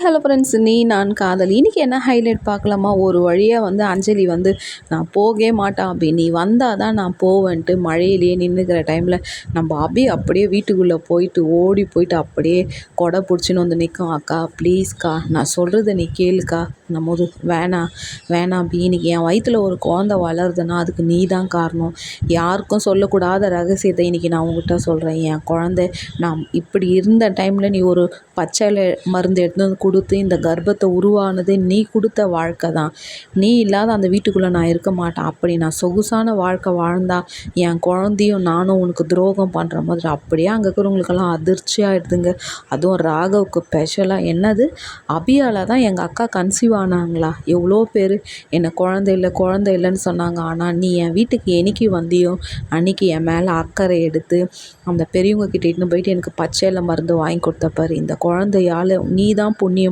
Hello friends நீ நான் காதல். இன்றைக்கி என்ன ஹைலைட் பார்க்கலாமா? ஒரு வழியாக வந்து அஞ்சலி வந்து நான் போகவே மாட்டேன் அப்படி நீ வந்தால் தான் நான் போவேன்ட்டு மழையிலேயே நின்றுக்கிற டைமில் நம்ம அபி அப்படியே வீட்டுக்குள்ளே போயிட்டு ஓடி போயிட்டு அப்படியே கொடை பிடிச்சின்னு வந்து நிற்கும் அக்கா ப்ளீஸ்க்கா நான் சொல்கிறத நீ கேளுக்கா. நம்ம போது வேணாம் வேணாம் அபி. இன்னைக்கு என் வயிற்றில் ஒரு குழந்த வளருதுன்னா அதுக்கு நீ தான் காரணம். யாருக்கும் சொல்லக்கூடாத ரகசியத்தை இன்றைக்கி நான் உங்ககிட்ட சொல்கிறேன் என் குழந்தை நான் இப்படி இருந்த டைமில் நீ ஒரு பச்சை மருந்து எடுத்து வந்து கொடுத்து இந்த கர்ப்பத்தை உருவானதே நீ கொடுத்த வாழ்க்கை தான். நீ இல்லாத அந்த வீட்டுக்குள்ளே நான் இருக்க மாட்டேன். அப்படி நான் சொகுசான வாழ்க்கை வாழ்ந்தா என் குழந்தையும் நானும் உனக்கு துரோகம் பண்ணுற மாதிரி அப்படியே அங்கே இருக்கிறவங்களுக்கெல்லாம் அதிர்ச்சியாகிடுதுங்க அதுவும் ராகவுக்கு ஸ்பெஷலாக என்னது? அபியால் தான் எங்கள் அக்கா கன்சீவ் ஆனாங்களா? எவ்வளோ பேர்? என்னை குழந்தை இல்லை குழந்தை இல்லைன்னு சொன்னாங்க. ஆனால் நீ என் வீட்டுக்கு என்னைக்கு வந்தியோ அன்றைக்கி என் மேலே அக்கறை எடுத்து அந்த பெரியவங்க கிட்ட இட்டுன்னு போயிட்டு எனக்கு பச்சையில் மருந்து வாங்கி கொடுத்தப்பாரு இந்த குழந்தையால் நீ தான் не